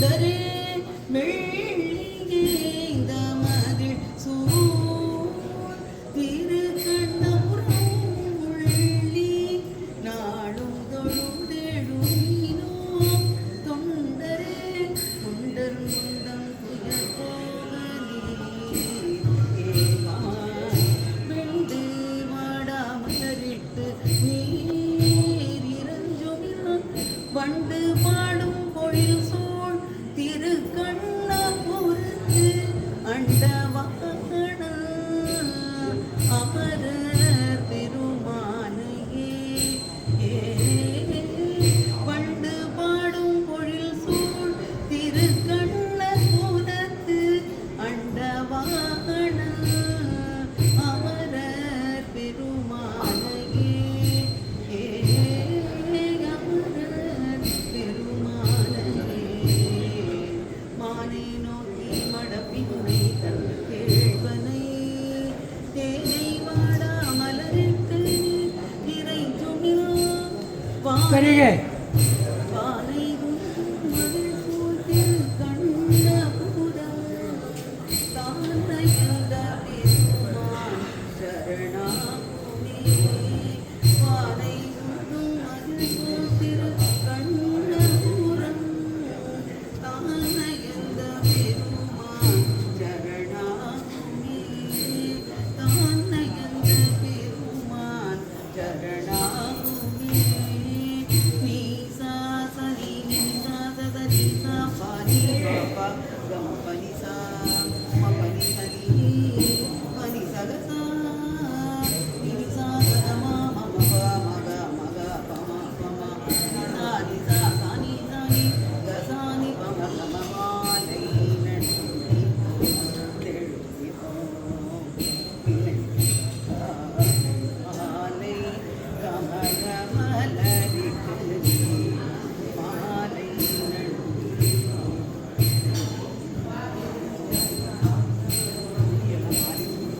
சுந்தரு மெல்லிந்த மதில் சூழ். திரு கண்ணி நாளும் தொழுதெழுனோ தொண்டரு தொண்டர் முந்தம் புயல் போகலி வெண்டு வண்டு அமரு करिए